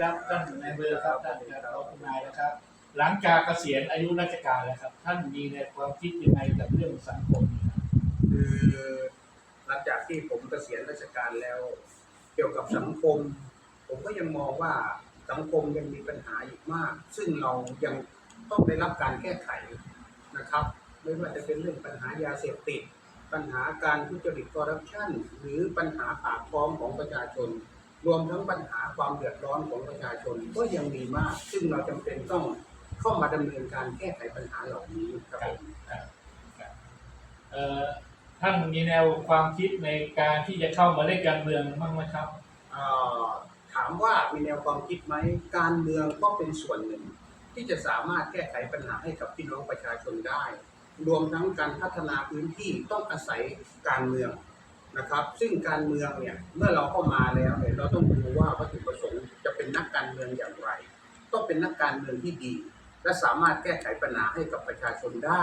ครับท่านนายเบอร์ครับท่านครับขอบคุณนายนะครับ หลังจากเกษียณอายุราชการแล้วครับ ท่านมีแนความคิดยังไงกับเรื่องสังคมครับคือหลังจากที่ผมเกษียณราชการแล้ว เกี่ยวกับสังคม ผมก็ยังมองว่าสังคมยังมีปัญหาอีกมาก ซึ่งเรายังต้องได้รับการแก้ไขนะครับ ไม่ว่าจะเป็นเรื่องปัญหายาเสพติด ปัญหาการทุจริตคอร์รัปชันหรือปัญหาปากท้องของประชาชน รวมทั้งปัญหาความเดือดร้อนของประชาชนก็ยังมีมาก ซึ่งเราจำเป็นต้องเข้ามาดำเนินการแก้ไขปัญหาเหล่านี้ครับผมเอ่อท่านมีแนวความคิดในการที่จะเข้ามาเล่นการเมืองบ้างไหมครับเอ่อถามว่ามีแนวความคิดไหมการเมืองก็เป็นส่วนหนึ่ง ที่จะสามารถแก้ไขปัญหาให้กับพี่น้องประชาชนได้ รวมทั้งการพัฒนาพื้นที่ต้องอาศัยการเมือง นะครับ ซึ่งการเมืองเนี่ยเมื่อเราเข้ามาแล้วเนี่ยเราต้องดูว่าวัตถุประสงค์จะเป็นนักการเมืองอย่างไร ต้องเป็นนักการเมืองที่ดี และสามารถแก้ไขปัญหาให้กับประชาชนได้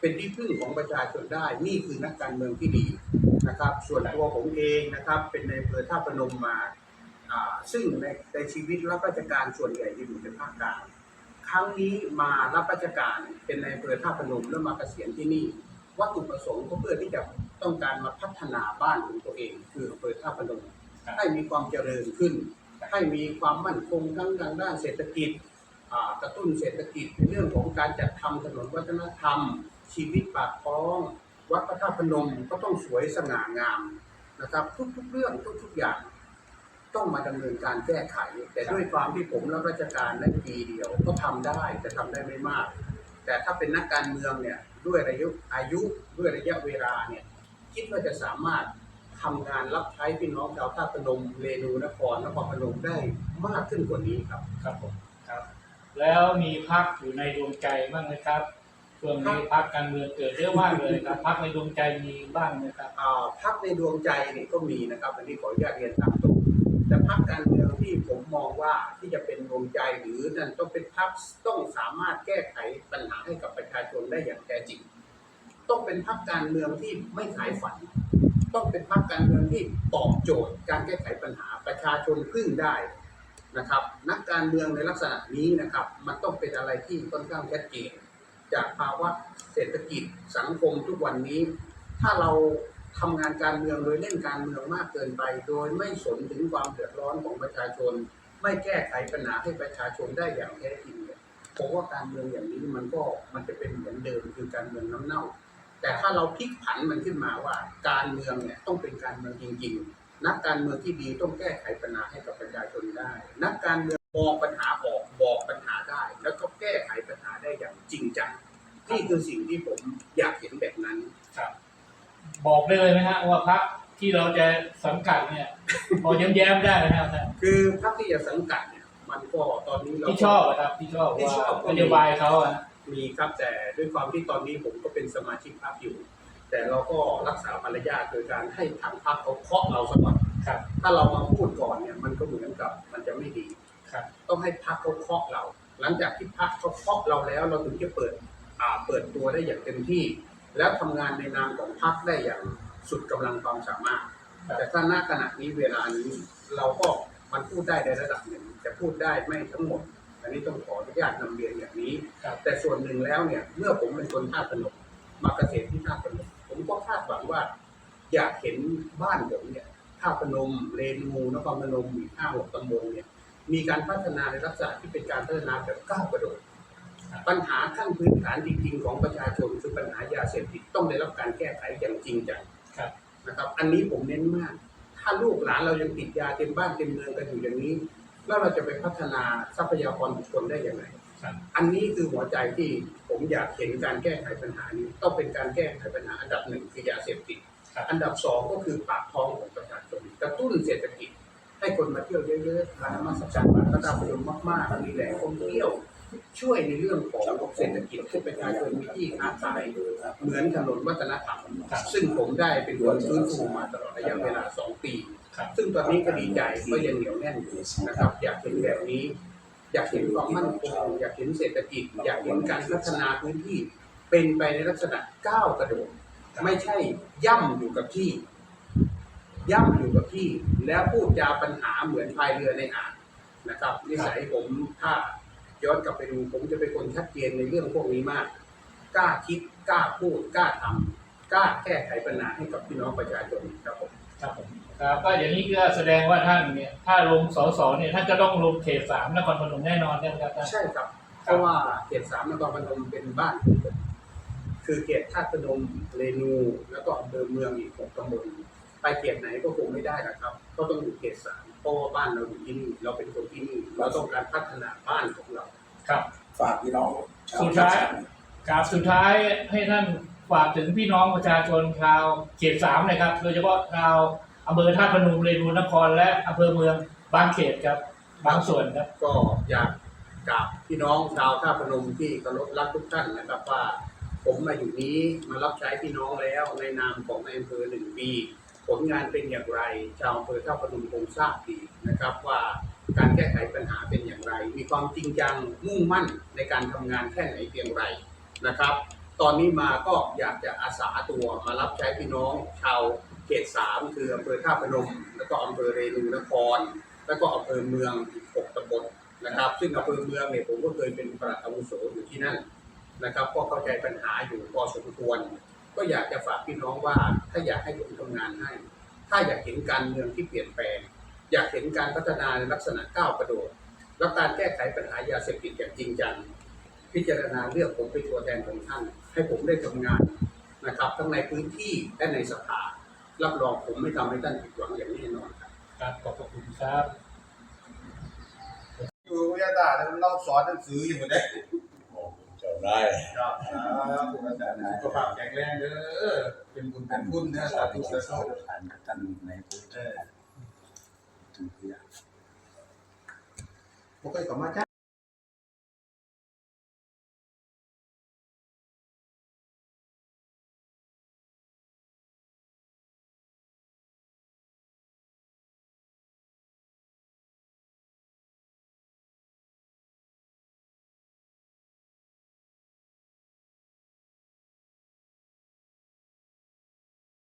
เป็นที่พึ่งของประชาชนได้ นี่คือนักการเมืองที่ดีนะครับ ส่วนตัวผมเองนะครับเป็นในอำเภอท่าพนมมาอ่าซึ่งในในชีวิตรับราชการส่วนใหญ่จะอยู่ในภาคกลางครั้งนี้มารับราชการเป็นในอำเภอท่าพนมแล้วมาเกษียณที่นี่ วัตถุประสงค์ก็เพื่อที่จะต้องการมาพัฒนาบ้านของตัวเอง คืออำเภอท่าพนมให้มีความเจริญขึ้น ให้มีความมั่นคงทั้งทางด้านเศรษฐกิจกระตุ้นเศรษฐกิจในเรื่องของการจัดทำถนนวัฒนธรรม ชีวิตปากท้อง วัดพระธาตุพนมก็ต้องสวยสง่างามนะครับ ทุกๆเรื่องทุกๆอย่างต้องมาดำเนินการแก้ไข แต่ด้วยความที่ผมรับราชการได้ปีเดียวก็ทำได้แต่ทำได้ไม่มาก แต่ถ้าเป็นนักการเมืองเนี่ยด้วยอายุอายุด้วยระยะเวลาเนี่ยคิดว่าจะสามารถทำงานรับใช้พี่น้องชาวท่าตุพนมเรนูนครนครพนมได้มากขึ้นกว่านี้ครับครับผมครับ แล้วมีพักอยู่ในดวงใจบ้างไหมครับช่วงนี้พักการเมืองเกิดเยอะมากเลยครับพักในดวงใจมีบ้างไหมครับอ่าพักในดวงใจนี่ก็มีนะครับอันนี้ขออนุญาตเรียนตามตรงแต่พักการเมืองที่ผมมองว่าที่จะเป็นดวงใจหรื อนั่นต้องเป็นพักต้องสามารถแก้ไขปัญหาให้กับประชาชนได้อย่างแท้จริง ต้องเป็นพักการเมืองที่ไม่ขายฝัน ต้องเป็นพักการเมืองที่ตอบโจทย์ การแก้ไขปัญหาประชาชนพึ่งได้นะครับนักการเมืองในลักษณะนี้นะครับ มันต้องเป็นอะไรที่ค่อนข้างชัดเจนจากภาวะเศรษฐกิจสังคมทุกวันนี้ ถ้าเราทำงานการเมืองโดยเล่นการเมืองมากเกินไป โดยไม่สนถึงความเดือดร้อนของประชาชน ไม่แก้ไขปัญหาให้ประชาชนได้อย่างแท้จริงเนี่ยผมว่าการเมืองอย่างนี้มันก็มันจะเป็นเหมือนเดิมคือการเมืองน้ำเน่า แต่ถ้าเราพลิกผันมันขึ้นมาว่า การเมืองเนี่ยต้องเป็นการเมืองจริง ๆ นักการเมืองที่ดีต้องแก้ไขปัญหาให้กับประชาชนได้ นักการเมืองมองปัญหาออกบอกปัญหาได้ แล้วก็แก้ไขปัญหาได้อย่างจริงจังนี่คือสิ่งที่ผมอยากเห็นแบบนั้นครับ บอกได้เลยไหมฮะว่าพัก ที่เราจะสังกัดเนี่ย พอแย้มๆได้ไหมครับท่านคือพรรคที่จะสังกัดเนี่ยมันก็ตอนนี้เราที่ชอบอะครับที่ชอบที่ว่าชอบก็มีนโยบายเขาอะมีครับแต่ด้วยความที่ตอนนี้ผมก็เป็นสมาชิกพรรคอยู่ แต่เราก็รักษามารยาทโดยการให้ทางพรรคเขาเคาะเราสักก่อนครับ ถ้าเรามาพูดก่อนเนี่ยมันก็เหมือนกับมันจะไม่ดี ครับ ต้องให้พรรคเขาเคาะเรา หลังจากที่พรรคเขาเคาะเราแล้ว เราถึงจะเปิดอ่าเปิดตัวได้อย่างเต็มที่ แล้วทำงานในนามของพรรคได้อย่าง สุดกำลังความสามารถครับแต่ถ้าณขณะนี้เวลานี้ เราก็มันพูดได้ในระดับหนึ่งแต่พูดได้ไม่ทั้งหมด อันนี้ต้องขออนุญาตนำเรียนอย่างนี้ครับแต่ส่วนหนึ่งแล้วเนี่ยเมื่อผมเป็นคนท่าตุพนมมาเกษตรที่ท่าตุพนมผมก็คาดหวังว่า อยากเห็นบ้านผมเนี่ยท่าตุพนมเรนูนครพนมอีกห้าหกตำบลเนี่ยมีการพัฒนาในลักษณะที่เป็นการพัฒนาแบบก้าวกระโดดครับปัญหาขั้นพื้นฐานจริงๆ ของประชาชนคือปัญหายาเสพติดต้องได้รับการแก้ไขอย่างจริงจังครับ นะครับ อันนี้ผมเน้นมาก ถ้าลูกหลานเรายังติดยาเต็มบ้านเต็มเมืองกันอยู่อย่างนี้ แล้วเราจะไปพัฒนาทรัพยากรบุคคลได้อย่างไรครับอันนี้คือหัวใจที่ผมอยากเห็นการแก้ไขปัญหานี้ต้องเป็นการแก้ไขปัญหาอันดับหนึ่งคือยาเสพติดครับอันดับสองก็คือปากท้องของประชาชนกระตุ้นเศรษฐกิจ ให้คนมาเที่ยวเยอะๆมานมัสการวัดพระธาตุพนมมากๆมีแหล่งท่องเที่ยว ช่วยในเรื่องของเศรษฐกิจให้ประชาชนมีที่ค้าขายเหมือนถนนวัฒนธรรมครับซึ่งผมได้เป็นคนฟื้นฟูมาตลอดระยะเวลาสองปีครับซึ่งตอนนี้ก็ดีใจก็ยังเหนียวแน่นอยู่นะครับ อยากเห็นแบบนี้ อยากเห็นความมั่นคงอยากเห็นเศรษฐกิจ อยากเห็นการพัฒนาพื้นที่ เป็นไปในลักษณะก้าวกระโดดไม่ใช่ย่ำอยู่กับที่ ย่ำอยู่กับที่ แล้วพูดจาปัญหาเหมือนพายเรือในอ่างนะครับนิสัยผมถ้า ย้อนกลับไปดูผมจะเป็นคนชัดเจนในเรื่องพวกนี้มาก กล้าคิดกล้าพูดกล้าทำกล้าแก้ไขปัญหาให้กับพี่น้องประชาชนครับผมครับผมครับก็อย่างนี้ก็แสดงว่าท่านเนี่ยถ้าลงสสเนี่ยท่านจะต้องลงเขตสามนครพนมแน่นอนใช่ไหมครับท่านใช่ครับเพราะว่าเขตสามนครพนมเป็นบ้านของผมคือเขตธาตุพนมเรนูแล้วก็อำเภอเมืองอีกหกตำบลไปเขตไหนก็คงไม่ได้นะครับ ก็ต้องอยู่เขตสาม เพราะว่าบ้านเราอยู่ที่นี่เราเป็นคนที่นี่เราต้องการพัฒนาบ้านของเรา ครับฝากพี่น้องชวสุดท้าย ครับสุดท้ายให้ท่านฝากถึงพี่น้องประชาชนชาวเขตสามเลยครับ โดยเฉพาะชาวอำเภอท่าตุพนมเรนูนคร และอำเภอเมืองบางเขตครับ บางส่วนครับ ก็อยากกราบพี่น้องชาวท่าพนมที่เคารพรักทุกท่านนะครับว่า ผมมาอยู่นี้มารับใช้พี่น้องแล้วในนามของนายอำเภอหนึ่งปี ผลงานเป็นอย่างไร ชาวอำเภอท่าพนมคงทราบดีนะครับว่าการแก้ไขปัญหาเป็นอย่างไร มีความจริงจังมุ่งมั่นในการทำงานแค่ไหนเพียงไรนะครับ ตอนนี้มาก็อยากจะอาสาตัวมารับใช้พี่น้อง ชาวเขตสามคืออำเภอท่าพนม แล้วก็อำเภอเรนูนคร แล้วก็อำเภอเมืองอีกหกตำบลนะครับ ซึ่งอำเภอเมืองเนี่ยผมก็เคยเป็นปลัดอาวุโสอยู่ที่นั่นนะครับ ก็เข้าใจปัญหาอยู่พอสมควร ก็อยากจะฝากพี่น้องว่าถ้าอยากให้ผมทำงานให้ ถ้าอยากเห็นการเมืองที่เปลี่ยนแปลง อยากเห็นการพัฒนาในลักษณะก้าวกระโดดและการแก้ไขปัญหายาเสพติดอย่างจริงจังพิจารณาเลือกผมเป็นตัวแทนของท่าน ให้ผมได้ทำงานนะครับ ทั้งในพื้นที่และในสภารับรองผมไม่ทำให้ท่านผิดหวังอย่างแน่นอนครับครับขอบพระคุณครับอยู่วิทยาศาสตร์เราสอนหนังสืออยู่หมดเลยเจ้า ได้ครับคุณอาจารย์สุขภาพแข็งแรงเด้อเป็นบุญเป็นคุณนะสาธุสาธุผ่านท่านในพุทธถึงเพียงบ่เคยเข้ามาจ้า